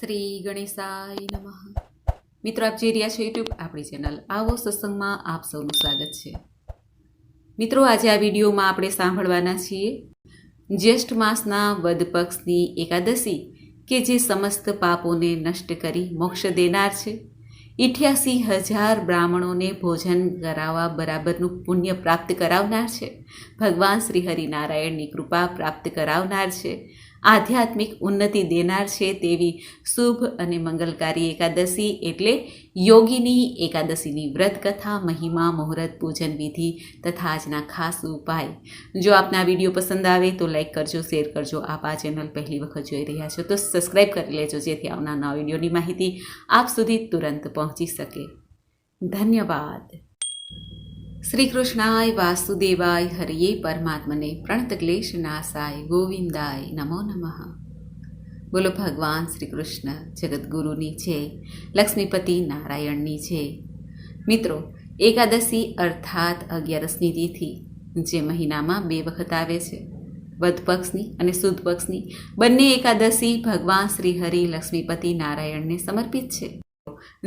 શ્રી ગણેશાય નમઃ. મિત્રો, આપ જે રહ્યા છો યુટ્યુબ આપણી ચેનલ આવો સત્સંગમાં આપ સૌનું સ્વાગત છે. મિત્રો, આજે આ વિડીયોમાં આપણે સાંભળવાના છીએ જ્યેષ્ઠ માસના વદ પક્ષની એકાદશી કે જે સમસ્ત પાપોને નષ્ટ કરી મોક્ષ દેનાર છે. ઇઠ્યાસી હજાર બ્રાહ્મણોને ભોજન કરાવવા બરાબરનું પુણ્ય પ્રાપ્ત કરાવનાર છે. ભગવાન શ્રી હરિનારાયણની કૃપા પ્રાપ્ત કરાવનાર છે. આધ્યાત્મિક ઉન્નતિ દેનાર છે તેવી શુભ અને મંગલકારી એકાદશી એટલે યોગીની એકાદશીની વ્રત કથા મહિમા, મુહૂર્ત, પૂજન વિધિ તથા આજના ખાસ ઉપાય. જો આપના વીડિયો પસંદ આવે તો લાઈક કરજો, શેર કરજો. આપ આ ચેનલ પહેલી વખત જોઈ રહ્યા છો તો સબસ્ક્રાઈબ કરી લેજો જેથી આવનાર નવા વિડીયોની માહિતી આપ સુધી તુરંત પહોંચી શકે. ધન્યવાદ. શ્રી કૃષ્ણાય વાસુદેવાય હરિયે પરમાત્મને પ્રણત ક્લેશ નાસાય ગોવિંદાય નમો નમઃ. બોલો ભગવાન શ્રી કૃષ્ણ જગદગુરુની છે, લક્ષ્મીપતિ નારાયણની છે. મિત્રો, એકાદશી અર્થાત અગિયારસની તિથિ, જે મહિનામાં બે વખત આવે છે. વધ પક્ષની અને સુદ પક્ષની બંને એકાદશી ભગવાન શ્રી હરિ લક્ષ્મીપતિ નારાયણને સમર્પિત છે.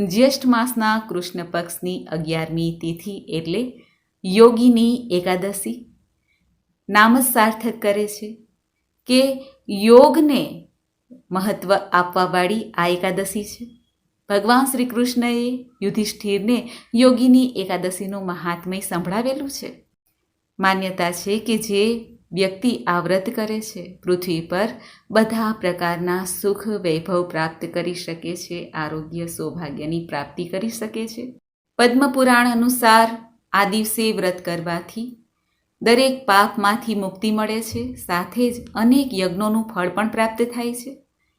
જ્યેષ્ઠ માસના કૃષ્ણ પક્ષની અગિયારમી તિથિ એટલે યોગીની એકાદશી. નામ સાર્થક કરે છે કે યોગને મહત્વ આપવાવાળી આ એકાદશી છે. ભગવાન શ્રી કૃષ્ણએ યુધિષ્ઠિરને યોગીની એકાદશીનું મહાત્મય સંભળાવેલું છે. માન્યતા છે કે જે વ્યક્તિ આ વ્રત કરે છે, પૃથ્વી પર બધા પ્રકારના સુખ વૈભવ પ્રાપ્ત કરી શકે છે, આરોગ્ય સૌભાગ્યની પ્રાપ્તિ કરી શકે છે. પદ્મપુરાણ અનુસાર આ દિવસે વ્રત કરવાથી દરેક પાપમાંથી મુક્તિ મળે છે, સાથે જ અનેક યજ્ઞોનું ફળ પણ પ્રાપ્ત થાય છે.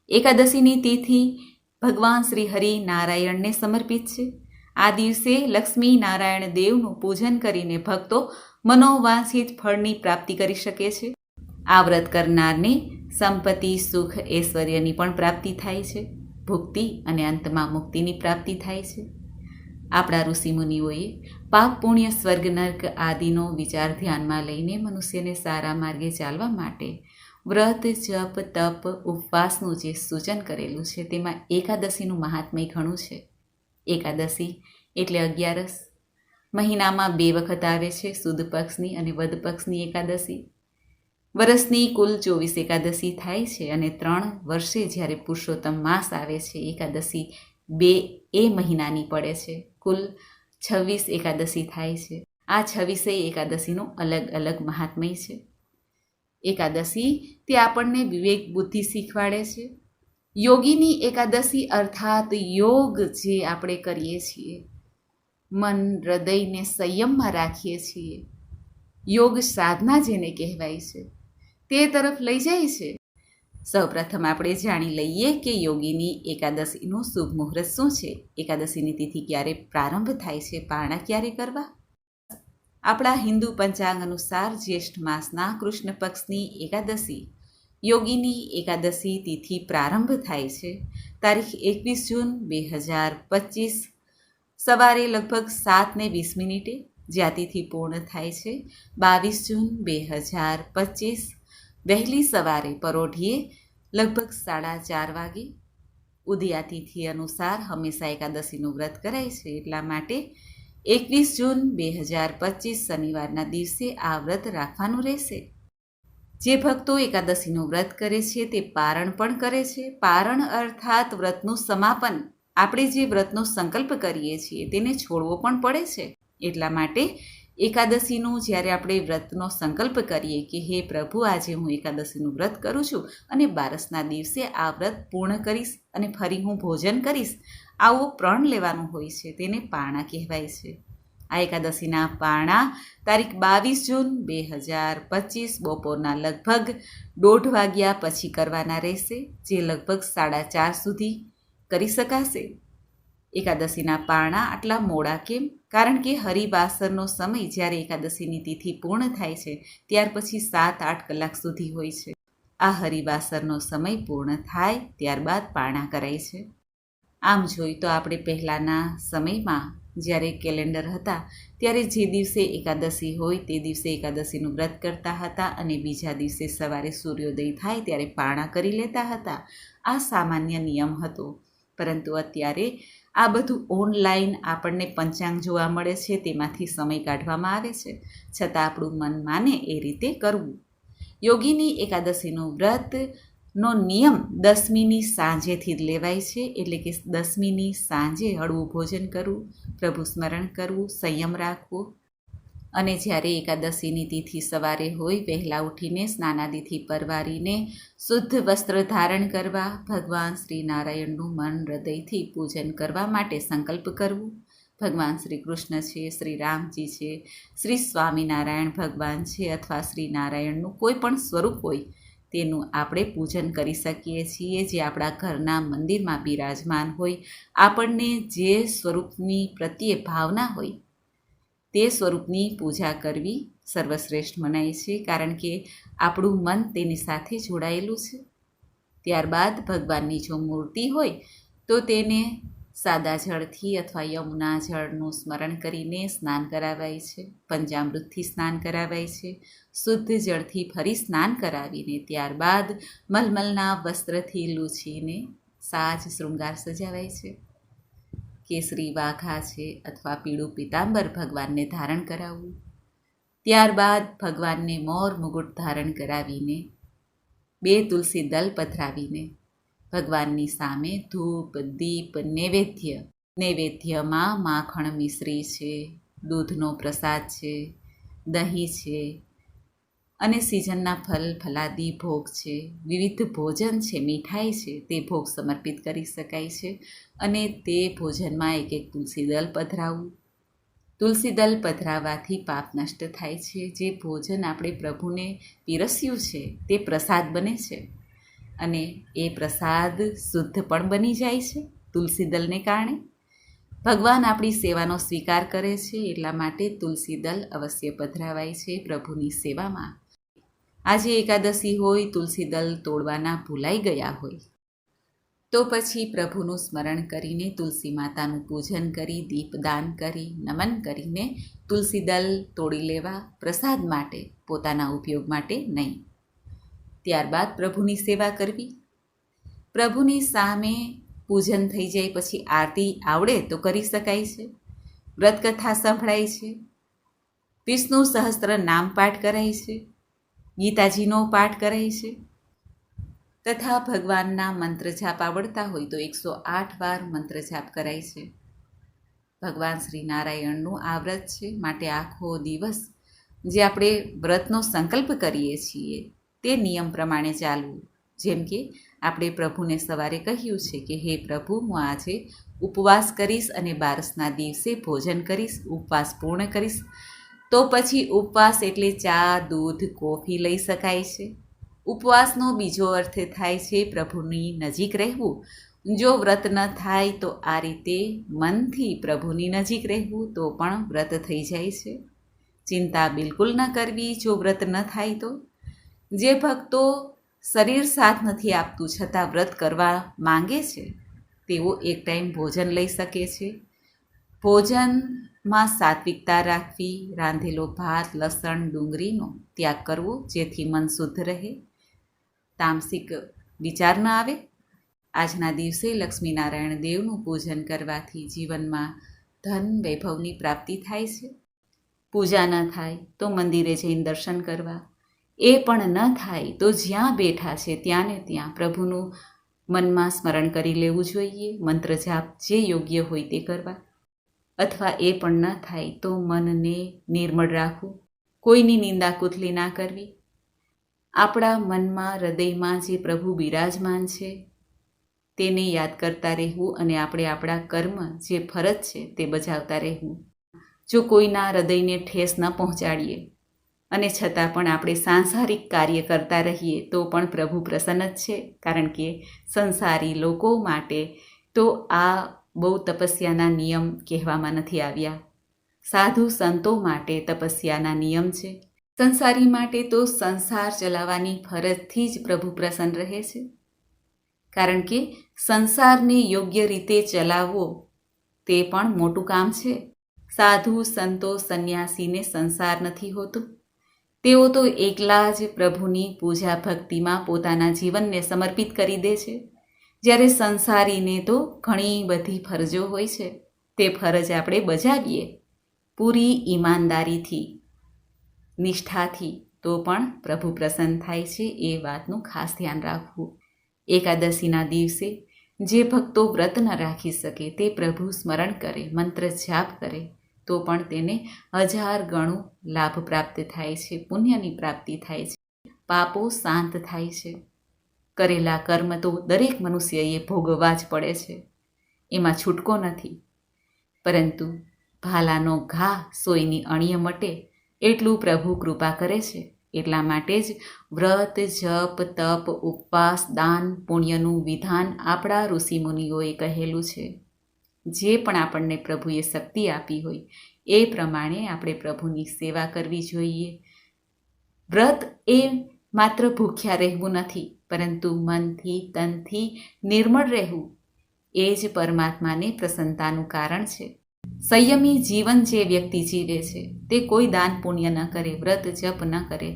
એકાદશીની તિથિ ભગવાન શ્રી હરિ નારાયણને સમર્પિત છે. આ દિવસે લક્ષ્મી નારાયણ દેવનું પૂજન કરીને ભક્તો મનોવાંછિત ફળની પ્રાપ્તિ કરી શકે છે. આ વ્રત કરનારને સંપત્તિ, સુખ, ઐશ્વર્યની પણ પ્રાપ્તિ થાય છે. ભુક્તિ અને અંતમાં મુક્તિની પ્રાપ્તિ થાય છે. આપણા ઋષિમુનિઓએ પાપ પુણ્ય સ્વર્ગ નર્ક આદિનો વિચાર ધ્યાનમાં લઈને મનુષ્યને સારા માર્ગે ચાલવા માટે વ્રત, જપ, તપ, ઉપવાસનું જે સૂચન કરેલું છે તેમાં એકાદશીનું મહાત્મય ઘણું છે. એકાદશી એટલે અગિયારસ. મહિનામાં બે વખત આવે છે, સુદ પક્ષની અને વદ પક્ષની એકાદશી. વરસની કુલ ચોવીસ એકાદશી થાય છે અને ત્રણ વર્ષે જ્યારે પુરુષોત્તમ માસ આવે છે, એકાદશી બે એ મહિનાની પડે છે. કુલ છવ્વીસ એકાદશી થાય છે. આ છવ્વીસે એકાદશીનું અલગ અલગ મહાત્મય છે. એકાદશી તે આપણને વિવેક બુદ્ધિ શીખવાડે છે. યોગીની એકાદશી અર્થાત યોગ જે આપણે કરીએ છીએ મન હૃદયને સંયમમાં રાખીએ છીએ. યોગ સાધના જેને કહેવાય છે. તે તરફ લઈ જાય છે. સૌપ્રથમ આપણે જાણી લઈએ કે યોગીની એકાદશીનું શુભ મુહૂર્ત શું છે? એકાદશીની તિથિ ક્યારે પ્રારંભ થાય છે? પારણા ક્યારે કરવા? આપણા હિન્દુ પંચાંગ અનુસાર જ્યેષ્ઠ માસના કૃષ્ણ પક્ષની એકાદશી, યોગીની એકાદશી તિથિ પ્રારંભ થાય છે. તારીખ એકવીસ જૂન બે હજાર પચીસ સવારે લગભગ સાત ને વીસ મિનિટે જ્યાતિથી પૂર્ણ થાય છે, બાવીસ જૂન બે હજાર પચીસ. વહેલી સવારે પરોઢીએ લગભગ સાડા ચાર વાગે ઉદયાતિથિ અનુસાર હંમેશા એકાદશીનું વ્રત કરાય છે. એટલા માટે એકવીસ જૂન બે હજાર પચીસ શનિવારના દિવસે આ વ્રત રાખવાનું રહેશે. જે ભક્તો એકાદશીનું વ્રત કરે છે તે પારણ પણ કરે છે. પારણ અર્થાત વ્રતનું સમાપન આપણે જે વ્રતનો સંકલ્પ કરીએ છીએ તેને છોડવો પણ પડે છે. એટલા માટે એકાદશીનું જ્યારે આપણે વ્રતનો સંકલ્પ કરીએ કે હે પ્રભુ, આજે હું એકાદશીનું વ્રત કરું છું અને બારસના દિવસે આ વ્રત પૂર્ણ કરીશ અને ફરી હું ભોજન કરીશ, આવો પ્રણ લેવાનું હોય છે તેને પારણા કહેવાય છે. આ એકાદશીના પારણા તારીખ બાવીસ જૂન બે હજાર પચીસ બપોરના લગભગ દોઢ વાગ્યા પછી કરવાના રહેશે, જે લગભગ સાડા ચાર સુધી કરી શકાશે. એકાદશીના પારણા આટલા મોડા કેમ? કારણ કે હરિવાસરનો સમય જ્યારે એકાદશીની તિથિ પૂર્ણ થાય છે, ત્યાર પછી સાત આઠ કલાક સુધી હોય છે. આ હરિવાસરનો સમય પૂર્ણ થાય ત્યારબાદ પારણા કરાય છે. આમ જોઈ તો આપણે પહેલાંના સમયમાં જ્યારે કેલેન્ડર હતા, ત્યારે જે દિવસે એકાદશી હોય તે દિવસે એકાદશીનું વ્રત કરતા હતા અને બીજા દિવસે સવારે સૂર્યોદય થાય ત્યારે પારણા કરી લેતા હતા. આ સામાન્ય નિયમ હતો. પરંતુ અત્યારે આ બધું ઓનલાઈન આપણને પંચાંગ જોવા મળે છે, તેમાંથી સમય કાઢવામાં આવે છે. છતાં આપણું મન માને એ રીતે કરવું. યોગીની એકાદશીનું વ્રત નો નિયમ દસમીની સાંજેથી જ લેવાય છે, એટલે કે દસમીની સાંજે હળવું ભોજન કરવું, પ્રભુ સ્મરણ કરવું, સંયમ રાખવો અને જ્યારે એકાદશીની તિથિ સવારે હોય, વહેલા ઉઠીને સ્નાનાદિથી પરવારીને શુદ્ધ વસ્ત્ર ધારણ કરવા, ભગવાન શ્રી નારાયણનું મન હૃદયથી પૂજન કરવા માટે સંકલ્પ કરવું. ભગવાન શ્રી કૃષ્ણ છે શ્રી રામજી છે, શ્રી સ્વામિનારાયણ ભગવાન છે અથવા શ્રી નારાયણનું કોઈ પણ સ્વરૂપ હોય, તેનું આપણે પૂજન કરી શકીએ છીએ. જે આપણા ઘરના મંદિરમાં બિરાજમાન હોય, આપણને જે સ્વરૂપની પ્રત્યે ભાવના હોય તે સ્વરૂપની પૂજા કરવી સર્વશ્રેષ્ઠ મનાય છે, કારણ કે આપણું મન તેની સાથે જોડાયેલું છે. ત્યારબાદ ભગવાનની જો મૂર્તિ હોય, તો તેને સાદા જળથી અથવા યમુના જળનું સ્મરણ કરીને સ્નાન કરાવાય છે, પંજામૃતથી સ્નાન કરાવાય છે, શુદ્ધ જળથી ફરી સ્નાન કરાવીને ત્યારબાદ મલમલના વસ્ત્રથી લૂછીને સાજ શૃંગાર સજાવાય છે. કેસરી વાઘા છે અથવા પીળું પીતાંબર ભગવાનને ધારણ કરાવવું. ત્યારબાદ ભગવાનને મોર મુગુટ ધારણ કરાવીને, બે તુલસી દલ પધરાવીને, ભગવાનની સામે ધૂપ, દીપ, નૈવેદ્ય. નૈવેદ્યમાં માખણ મિશ્રી છે, દૂધનો પ્રસાદ છે, દહીં છે અને સિઝનના ફલ, ફલાદી, ભોગ છે, વિવિધ ભોજન છે, મીઠાઈ છે, તે ભોગ સમર્પિત કરી શકાય છે અને તે ભોજનમાં એક એક તુલસી દલ પધરાવવું તુલસી દલ પધરાવવાથી પાપ નષ્ટ થાય છે. જે ભોજન આપણે પ્રભુને પીરસ્યું છે, તે પ્રસાદ બને છે અને એ પ્રસાદ શુદ્ધ પણ બની જાય છે તુલસી દલને કારણે. ભગવાન આપણી સેવાનો સ્વીકાર કરે છે, એટલા માટે તુલસી દલ અવશ્ય પધરાવાય છે પ્રભુની સેવામાં. આજે એકાદશી હોય, તુલસી દલ તોડવાના ભૂલાઈ ગયા હોય. તો પછી પ્રભુનું સ્મરણ કરીને તુલસી માતાનું પૂજન કરી, દીપદાન કરી, નમન કરીને તુલસી દલ તોડી લેવા પ્રસાદ માટે, પોતાના ઉપયોગ માટે નહીં. ત્યારબાદ પ્રભુની સેવા કરવી. પ્રભુની સામે પૂજન થઈ જાય પછી આરતી આવડે તો કરી શકાય છે. વ્રતકથા સંભળાય છે. વિષ્ણુ સહસ્ત્ર નામ પાઠ કરાય છે. ગીતાજીનો પાઠ કરે છે. તથા ભગવાનના મંત્ર જાપ આવડતા હોય તો એકસો આઠ વાર મંત્ર જાપ કરાય છે. ભગવાન શ્રી નારાયણનું આ વ્રત છે માટે આખો દિવસ જે આપણે વ્રતનો સંકલ્પ કરીએ છીએ તે નિયમ પ્રમાણે ચાલવું. જેમ કે આપણે પ્રભુને સવારે કહ્યું છે કે, હે પ્રભુ, હું આજે ઉપવાસ કરીશ અને બારસના દિવસે ભોજન કરીશ, ઉપવાસ પૂર્ણ કરીશ તો પછી ઉપવાસ એટલે ચા, દૂધ, કોફી લઈ શકાય છે. ઉપવાસનો બીજો અર્થ થાય છે પ્રભુની નજીક રહેવું. જો વ્રત ન થાય તો આ રીતે મનથી પ્રભુની નજીક રહેવું તો પણ વ્રત થઈ જાય છે. ચિંતા બિલકુલ ન કરવી જો વ્રત ન થાય તો. જે ભક્તો શરીર સાથ નથી આપતું છતાં વ્રત કરવા માંગે છે, તેઓ એક ટાઈમ ભોજન લઈ શકે છે. ભોજનમાં સાત્વિકતા રાખવી, રાંધેલો ભાત, લસણ, ડુંગળીનો ત્યાગ કરવો જેથી મન શુદ્ધ રહે. તામસિક વિચાર ન આવે. આજના દિવસે લક્ષ્મીનારાયણ દેવનું પૂજન કરવાથી જીવનમાં ધન વૈભવની પ્રાપ્તિ થાય છે. પૂજા ન થાય તો મંદિરે જઈને દર્શન કરવા. એ પણ ન થાય તો જ્યાં બેઠા છે ત્યાં ને ત્યાં પ્રભુનું મનમાં સ્મરણ કરી લેવું જોઈએ. મંત્ર જાપ જે યોગ્ય હોય તે કરવા. અથવા એ પણ ન થાય તો મનને નિર્મળ રાખવું. કોઈની નિંદા કુથલી ના કરવી. આપણા મનમાં હૃદયમાં જે પ્રભુ બિરાજમાન છે, તેને યાદ કરતા રહેવું અને આપણે આપણા કર્મ જે ફરજ છે તે બજાવતા રહેવું. જો કોઈના હૃદયને ઠેસ ન પહોંચાડીએ અને છતાં પણ આપણે સાંસારિક કાર્ય કરતા રહીએ તો પણ પ્રભુ પ્રસન્ન જ છે. કારણ કે સંસારી લોકો માટે તો આ બહુ તપસ્યાના નિયમ કહેવામાં નથી આવ્યા. સાધુ સંતો માટે તપસ્યાના નિયમ છે. સંસારી માટે તો સંસાર ચલાવવાની ફરજથી જ પ્રભુ પ્રસન્ન રહે છે. કારણ કે સંસારને યોગ્ય રીતે ચલાવવો તે પણ મોટું કામ છે. સાધુ સંતો સંન્યાસીને સંસાર નથી હોતો. તેઓ તો એકલા જ પ્રભુની પૂજા ભક્તિમાં પોતાના જીવનને સમર્પિત કરી દે છે. જ્યારે સંસારીને તો ઘણી બધી ફરજો હોય છે, તે ફરજ આપણે બજાવીએ. પૂરી ઈમાનદારીથી, નિષ્ઠાથી તો પણ પ્રભુ પ્રસન્ન થાય છે એ વાતનું ખાસ ધ્યાન રાખવું. એકાદશીના દિવસે જે ભક્તો વ્રત ન રાખી શકે તે પ્રભુ સ્મરણ કરે, મંત્ર જાપ કરે, તો પણ તેને હજાર ગણું લાભ પ્રાપ્ત થાય છે, પુણ્યની પ્રાપ્તિ થાય છે, પાપો શાંત થાય છે. કરેલા કર્મ તો દરેક મનુષ્યએ ભોગવવા જ પડે છે. એમાં છૂટકો નથી. પરંતુ ભાલાનો ઘા સોયની અણીય મટે એટલું પ્રભુ કૃપા કરે છે. એટલા માટે જ વ્રત, જપ, તપ, ઉપવાસ, દાન, પુણ્યનું વિધાન આપણા ઋષિમુનિઓએ કહેલું છે. જે પણ આપણને પ્રભુએ શક્તિ આપી હોય, એ પ્રમાણે આપણે પ્રભુની સેવા કરવી જોઈએ. વ્રત એ માત્ર ભૂખ્યા રહેવું નથી પરંતુ મનથી, તનથી નિર્મળ રહેવું એ જ પરમાત્માને પ્રસન્નતાનું કારણ છે. સંયમી જીવન જે વ્યક્તિ જીવે છે, તે કોઈ દાન પુણ્ય ન કરે, વ્રત જપ ન કરે,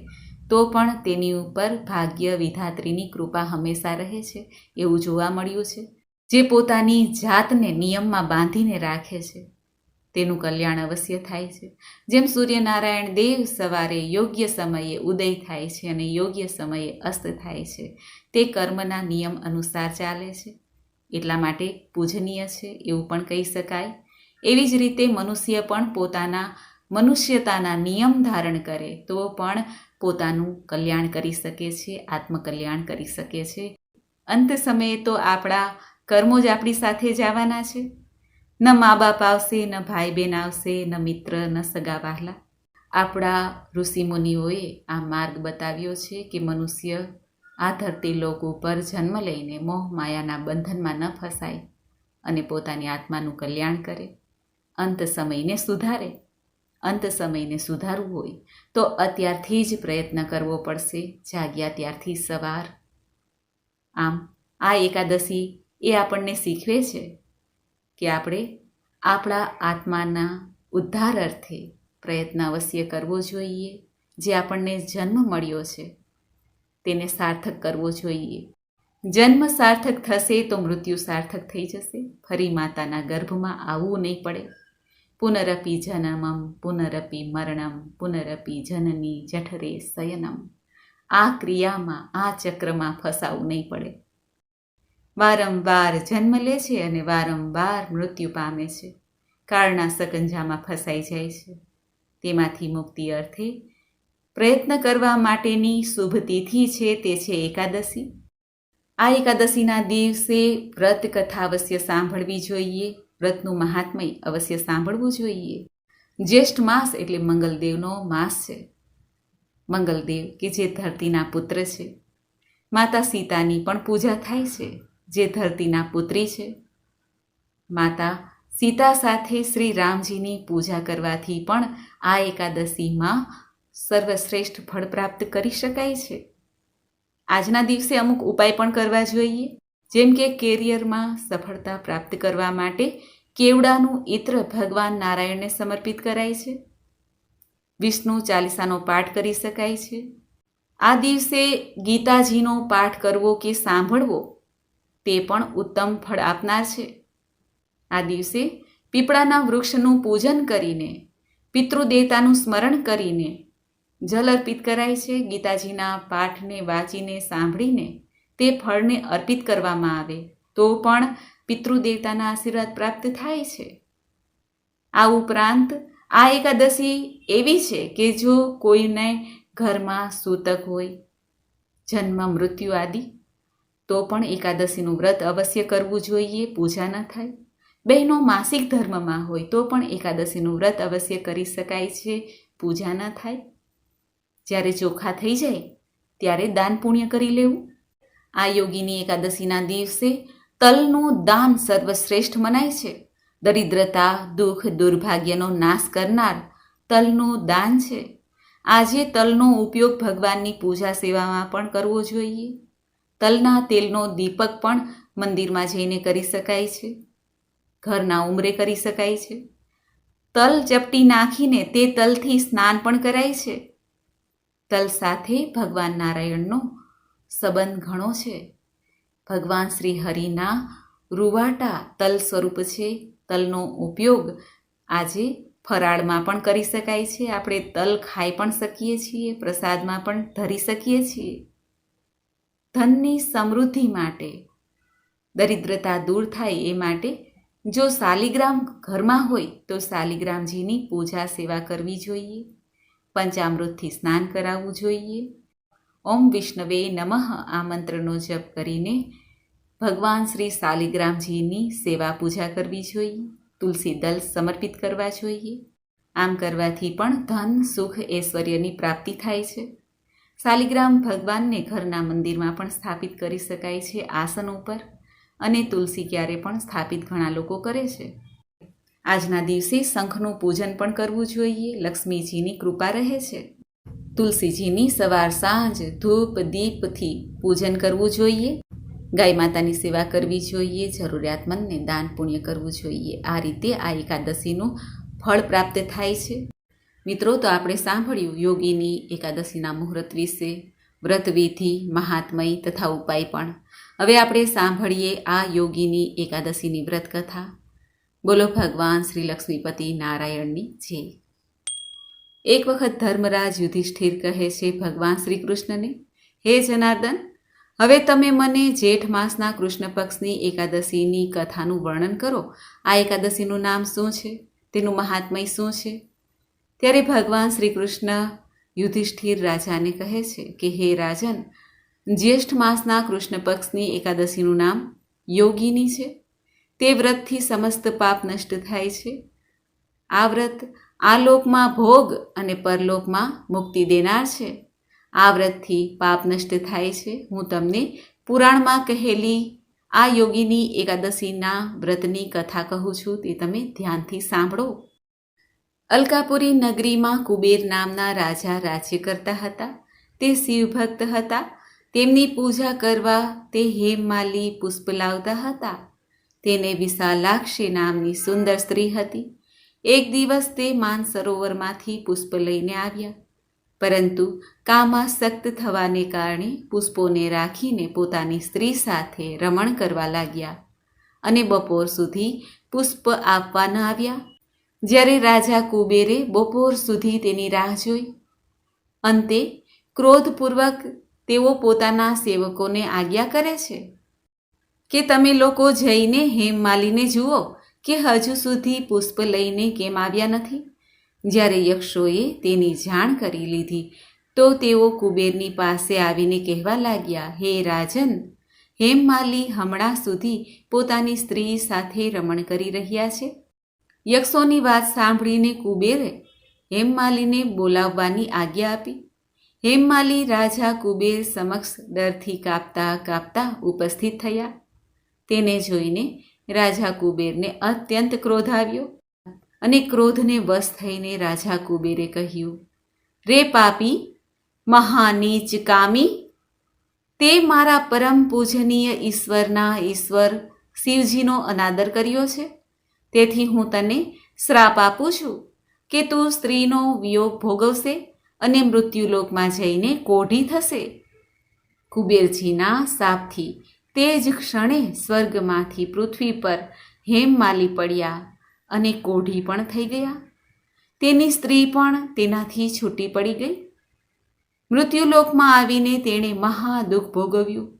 તો પણ તેની ઉપર ભાગ્ય વિધાત્રીની કૃપા હંમેશા રહે છે, એવું જોવા મળ્યું છે. જે પોતાની જાતને નિયમમાં બાંધીને રાખે છે તેનું કલ્યાણ અવશ્ય થાય છે. જેમ સૂર્યનારાયણ દેવ સવારે યોગ્ય સમયે ઉદય થાય છે અને યોગ્ય સમયે અસ્ત થાય છે, તે કર્મના નિયમ અનુસાર ચાલે છે. એટલા માટે પૂજનીય છે, એવું પણ કહી શકાય. એવી જ રીતે મનુષ્ય પણ પોતાના મનુષ્યતાના નિયમ ધારણ કરે તો પણ પોતાનું કલ્યાણ કરી શકે છે, આત્મકલ્યાણ કરી શકે છે. અંત સમયે તો આપણા કર્મો જ આપણી સાથે જવાના છે. ન મા બાપ આવશે, ન ભાઈ બહેન આવશે, ન મિત્ર, ન સગા વહાલા. આપણા ઋષિમુનિઓએ આ માર્ગ બતાવ્યો છે કે મનુષ્ય આ ધરતી લોક ઉપર જન્મ લઈને મોહ માયાના બંધનમાં ન ફસાય અને પોતાની આત્માનું કલ્યાણ કરે. અંત સમયને સુધારે. અંત સમયને સુધારવું હોય તો અત્યારથી જ પ્રયત્ન કરવો પડશે. જાગ્યા ત્યારથી સવાર. આમ, આ એકાદશી એ આપણને શીખવે છે કે આપણે આપણા આત્માના ઉદ્ધાર અર્થે પ્રયત્ન અવશ્ય કરવો જોઈએ, જે આપણને જન્મ મળ્યો છે, તેને સાર્થક કરવો જોઈએ. જન્મ સાર્થક થશે તો મૃત્યુ સાર્થક થઈ જશે. ફરી માતાના ગર્ભમાં આવવું નહીં પડે. પુનરપી જનમમ, પુનરપી મરણમ, પુનરપી જનની જઠરે શયનમ. આ ક્રિયામાં, આ ચક્રમાં ફસાવું નહીં પડે. વારંવાર જન્મ લે છે અને વારંવાર મૃત્યુ પામે છે. કાળના સકંજામાં ફસાઈ જાય છે. તેમાંથી મુક્તિ અર્થે પ્રયત્ન કરવા માટેની શુભ તિથિ છે તે છે એકાદશી. આ એકાદશીના દિવસે વ્રત કથા અવશ્ય સાંભળવી જોઈએ. વ્રતનું મહાત્મય અવશ્ય સાંભળવું જોઈએ. જ્યેષ્ઠ માસ એટલે મંગલદેવનો માસ છે. મંગલદેવ કે જે ધરતીના પુત્ર છે. માતા સીતાની પણ પૂજા થાય છે. જે ધરતીના પુત્રી છે. માતા સીતા સાથે શ્રી રામજીની પૂજા કરવાથી પણ આ એકાદશીમાં સર્વશ્રેષ્ઠ ફળ પ્રાપ્ત કરી શકાય છે. આજના દિવસે અમુક ઉપાય પણ કરવા જોઈએ. જેમ કે કેરિયરમાં સફળતા પ્રાપ્ત કરવા માટે કેવડાનું ઇત્ર ભગવાન નારાયણને સમર્પિત કરાય છે. વિષ્ણુ ચાલીસાનો પાઠ કરી શકાય છે. આ દિવસે ગીતાજીનો પાઠ કરવો કે સાંભળવો તે પણ ઉત્તમ ફળ આપનાર છે. આ દિવસે પીપળાના વૃક્ષનું પૂજન કરીને, પિતૃદેવતાનું સ્મરણ કરીને જલ અર્પિત કરાય છે. ગીતાજીના પાઠને વાંચીને સાંભળીને તે ફળને અર્પિત કરવામાં આવે તો પણ પિતૃદેવતાના આશીર્વાદ પ્રાપ્ત થાય છે. આ ઉપરાંત આ એકાદશી એવી છે કે જો કોઈને ઘરમાં સૂતક હોય, જન્મ, મૃત્યુ આદિ તો પણ એકાદશીનું વ્રત અવશ્ય કરવું જોઈએ, પૂજા ન થાય. બહેનો માસિક ધર્મમાં હોય તો પણ એકાદશીનું વ્રત અવશ્ય કરી શકાય છે, પૂજા ન થાય. જ્યારે ચોખા થઈ જાય, ત્યારે દાન પુણ્ય કરી લેવું. આ યોગીની એકાદશીના દિવસે તલનું દાન સર્વશ્રેષ્ઠ મનાય છે. દરિદ્રતા, દુઃખ, દુર્ભાગ્યનો નાશ કરનાર તલનું દાન છે. આજે તલનો ઉપયોગ ભગવાનની પૂજા સેવામાં પણ કરવો જોઈએ. તલના તેલનો દીપક પણ મંદિરમાં જઈને કરી શકાય છે. ઘરના ઉમરે કરી શકાય છે. તલ ચપટી નાખીને તે તલથી સ્નાન પણ કરાય છે. તલ સાથે ભગવાન નારાયણનો સંબંધ ઘણો છે. ભગવાન શ્રી હરિના રૂવાટા તલ સ્વરૂપ છે. તલનો ઉપયોગ આજે ફરાળમાં પણ કરી શકાય છે. આપણે તલ ખાઈ પણ શકીએ છીએ, પ્રસાદમાં પણ ધરી શકીએ છીએ. ધનની સમૃદ્ધિ માટે. દરિદ્રતા દૂર થાય એ માટે. જો શાલિગ્રામ ઘરમાં હોય તો શાલિગ્રામજીની પૂજા સેવા કરવી જોઈએ. પંચામૃતથી સ્નાન કરાવવું જોઈએ. ઓમ વિષ્ણવે નમઃ આ મંત્રનો જપ કરીને ભગવાન શ્રી શાલિગ્રામજીની સેવા પૂજા કરવી જોઈએ. તુલસી દલ સમર્પિત કરવા જોઈએ. આમ કરવાથી પણ ધન, સુખ, ઐશ્વર્યની પ્રાપ્તિ થાય છે. શાલિગ્રામ ભગવાનને ઘરના મંદિરમાં પણ સ્થાપિત કરી શકાય છે આસન ઉપર અને તુલસી ક્યારે પણ સ્થાપિત ઘણા લોકો કરે છે. આજના દિવસે શંખનું પૂજન પણ કરવું જોઈએ, લક્ષ્મીજીની કૃપા રહે છે. તુલસીજીની સવાર સાંજ, ધૂપ, દીપથી પૂજન કરવું જોઈએ. ગાય માતાની સેવા કરવી જોઈએ, જરૂરિયાતમંદને દાન પુણ્ય કરવું જોઈએ. આ રીતે આ એકાદશીનું ફળ પ્રાપ્ત થાય છે. મિત્રો, તો આપણે સાંભળ્યું યોગીની એકાદશીના મુહૂર્ત વિશે, વ્રતવિધિ, મહાત્મય તથા ઉપાય પણ. હવે આપણે સાંભળીએ આ યોગીની એકાદશીની વ્રત કથા બોલો, ભગવાન શ્રી લક્ષ્મીપતિ નારાયણની જય. એક વખત ધર્મરાજ યુધિષ્ઠિર કહે છે, ભગવાન શ્રી કૃષ્ણને હે જનાર્દન, હવે તમે મને જેઠ માસના કૃષ્ણ પક્ષની એકાદશીની કથાનું વર્ણન કરો. આ એકાદશીનું નામ શું છે? તેનું મહાત્મય શું છે? ત્યારે ભગવાન શ્રી કૃષ્ણ યુધિષ્ઠિર રાજાને કહે છે કે, હે રાજન, જ્યેષ્ઠ માસના કૃષ્ણ પક્ષની એકાદશીનું નામ યોગીની છે. તે વ્રતથી સમસ્ત પાપ નષ્ટ થાય છે. આ વ્રત આ લોકમાં ભોગ અને પરલોકમાં મુક્તિ દેનાર છે. આ વ્રતથી પાપ નષ્ટ થાય છે. હું તમને પુરાણમાં કહેલી આ યોગીની એકાદશીના વ્રતની કથા કહું છું. તે તમે ધ્યાનથી સાંભળો. અલકાપુરી નગરીમાં કુબેર નામના રાજા રાજ્ય કરતા હતા. તે શિવભક્ત હતા. તેમની પૂજા કરવા તે હેમમાલી પુષ્પ લાવતા હતા. તેને વિશાલાક્ષી નામની સુંદર સ્ત્રી હતી. એક દિવસ તે માનસરોવરમાંથી પુષ્પ લઈને આવ્યા. પરંતુ કામાસક્ત થવાને કારણે પુષ્પોને રાખીને પોતાની સ્ત્રી સાથે રમણ કરવા લાગ્યા. અને બપોર સુધી પુષ્પ આપવા ન આવ્યા. જ્યારે રાજા કુબેરે બપોર સુધી તેની રાહ જોઈ. અંતે ક્રોધપૂર્વક તેઓ પોતાના સેવકોને આજ્ઞા કરે છે કે તમે લોકો જઈને હેમમાલીને જુઓ કે હજુ સુધી પુષ્પ લઈને કેમ આવ્યા નથી. જ્યારે યક્ષોએ તેની જાણ કરી લીધી, તો તેઓ કુબેરની પાસે આવીને કહેવા લાગ્યા, હે રાજન હેમમાલી હમણાં સુધી પોતાની સ્ત્રી સાથે રમણ કરી રહ્યા છે? યક્ષોની વાત સાંભળીને કુબેરે હેમમાલીને બોલાવવાની આજ્ઞા આપી. હેમમાલી રાજા કુબેર સમક્ષ ડરથી કાપતા કાપતા ઉપસ્થિત થયા. તેને જોઈને રાજા કુબેરને અત્યંત ક્રોધ આવ્યો અને ક્રોધને વશ થઈને રાજા કુબેરે કહ્યું, રે પાપી, મહાનીચ કામી, તે મારા પરમ પૂજનીય ઈશ્વરના ઈશ્વર શિવજીનો અનાદર કર્યો છે. તેથી હું તને શ્રાપ આપું છું કે તું સ્ત્રીનો વિયોગ ભોગવશે અને મૃત્યુલોકમાં જઈને કોઢી થશે. કુબેરજીના શાપથી તે જ ક્ષણે સ્વર્ગમાંથી પૃથ્વી પર હેમ માલી પડ્યા અને કોઢી પણ થઈ ગયા. તેની સ્ત્રી પણ તેનાથી છૂટી પડી ગઈ. મૃત્યુલોકમાં આવીને તેણે મહા દુઃખ ભોગવ્યું.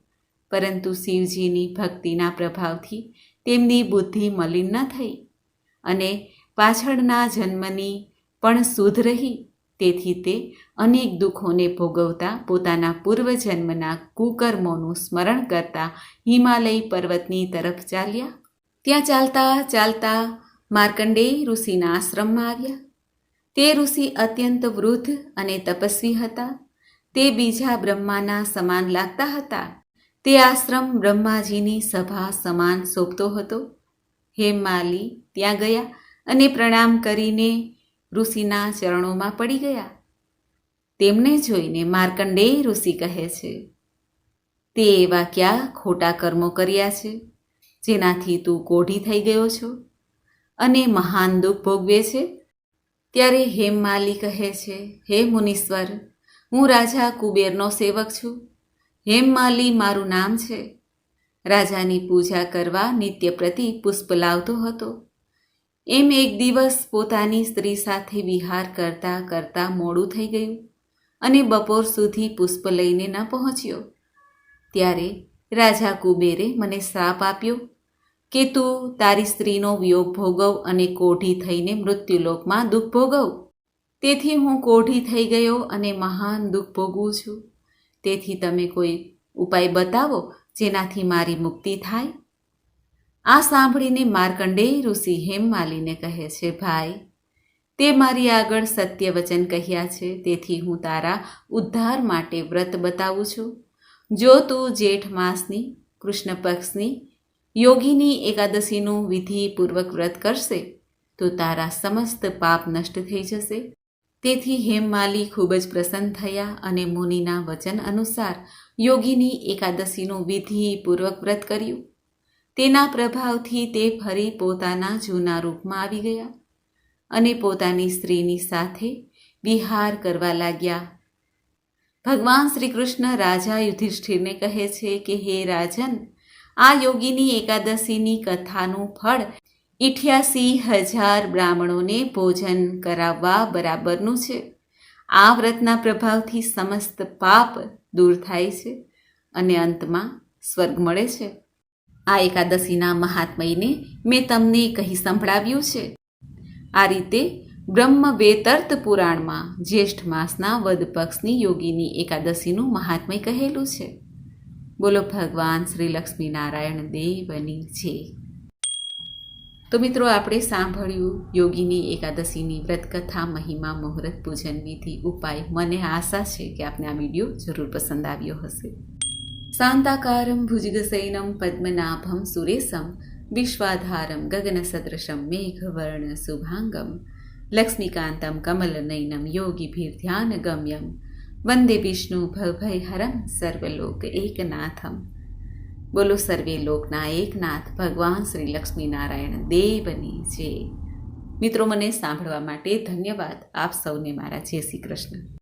પરંતુ શિવજીની ભક્તિના પ્રભાવથી તેમની બુદ્ધિ મલિન ન થઈ અને પાછળના જન્મની પણ શુદ્ધ રહી. તેથી તે અનેક દુઃખોને ભોગવતા પોતાના પૂર્વજન્મના કુકર્મોનું સ્મરણ કરતા હિમાલય પર્વતની તરફ ચાલ્યા. ત્યાં ચાલતા ચાલતા માર્કંડેય ઋષિના આશ્રમમાં આવ્યા. તે ઋષિ અત્યંત વૃદ્ધ અને તપસ્વી હતા. તે બીજા બ્રહ્માના સમાન લાગતા હતા. તે આશ્રમ બ્રહ્માજીની સભા સમાન શોભતો હતો. હેમાલી ત્યાં ગયા અને પ્રણામ કરીને ઋષિના ચરણોમાં પડી ગયા. તેમને જોઈને માર્કંડેય ઋષિ કહે છે, તે એવા ક્યાં ખોટા કર્મો કર્યા છે, જેનાથી તું કોઢી થઈ ગયો છો? અને મહાન દુઃખ ભોગવે છે? ત્યારે હેમમાલી કહે છે, હે મુનીશ્વર, હું રાજા કુબેરનો સેવક છું. હેમમાલી મારું નામ છે. રાજાની પૂજા કરવા નિત્ય પ્રતિ પુષ્પ લાવતો હતો. એમ એક દિવસ પોતાની સ્ત્રી સાથે વિહાર કરતા કરતા મોડું થઈ ગયું અને બપોર સુધી પુષ્પ લઈને ન પહોંચ્યો. ત્યારે રાજા કુબેરે મને શ્રાપ આપ્યો કે તું તારી સ્ત્રીનો વિયોગ ભોગવ અને કોઢી થઈને મૃત્યુલોકમાં દુઃખ ભોગવ. તેથી હું કોઢી થઈ ગયો અને મહાન દુઃખ ભોગવું છું. તેથી તમે કોઈ ઉપાય બતાવો જેનાથી મારી મુક્તિ થાય? આ સાંભળીને માર્કંડેય ઋષિ હેમમાલીને કહે છે, ભાઈ, તે મારી આગળ સત્ય વચન કહ્યા છે, તેથી હું તારા ઉદ્ધાર માટે વ્રત બતાવું છું. જો તું જેઠ માસની, કૃષ્ણ પક્ષની, યોગીની એકાદશીનું વિધિપૂર્વક વ્રત કરશે, તો તારા સમસ્ત પાપ નષ્ટ થઈ જશે. તેથી હેમમાલી ખૂબ જ પ્રસન્ન થયા અને મુનિના વચન અનુસાર યોગીની એકાદશીનું વિધિપૂર્વક વ્રત કર્યું. તેના પ્રભાવથી તે ફરી પોતાના જૂના રૂપમાં આવી ગયા અને પોતાની સ્ત્રીની સાથે વિહાર કરવા લાગ્યા. ભગવાન શ્રી કૃષ્ણ રાજા યુધિષ્ઠિરને કહે છે કે, હે રાજન, આ યોગીની એકાદશીની કથાનું ફળ ઇઠ્યાસી હજાર બ્રાહ્મણોને ભોજન કરાવવા બરાબરનું છે. આ વ્રતના પ્રભાવથી સમસ્ત પાપ દૂર થાય છે અને અંતમાં સ્વર્ગ મળે છે. આ એકાદશીના મહાત્મયને મેં તમને કહી સંભળાવ્યું છે. આ રીતે બ્રહ્મ વેતર્ત પુરાણમાં જ્યેષ્ઠ માસના વદ પક્ષની યોગીની એકાદશીનું મહાત્મય કહેલું છે. બોલો ભગવાન શ્રી લક્ષ્મીનારાયણ દેવની છે તો મિત્રો, આપણે સાંભળ્યું યોગીની એકાદશીની વ્રતકથા, મહિમા, મુહૂર્ત, પૂજન વિધિ, ઉપાય. મને આશા છે કે આપને આ વીડિયો જરૂર પસંદ આવ્યો હશે. શાંતાકારમ ભુજગસૈનમ પદ્મનાભમ સુરેશમ વિશ્વાધારમ ગગનસદૃશમ મેઘવર્ણ શુભાંગમ લક્ષ્મીકાંતમ કમલનયનમ યોગીભીર્ધ્યાન ગમ્યમ વંદે વિષ્ણુ ભવભયહરમ સર્વલોક એકનાથમ. બોલો સર્વે લોકના એકનાથ, ભગવાન શ્રી લક્ષ્મીનારાયણ દેવની જય. મિત્રો, મને સાંભળવા માટે ધન્યવાદ. આપ સૌને મારા જય શ્રી કૃષ્ણ.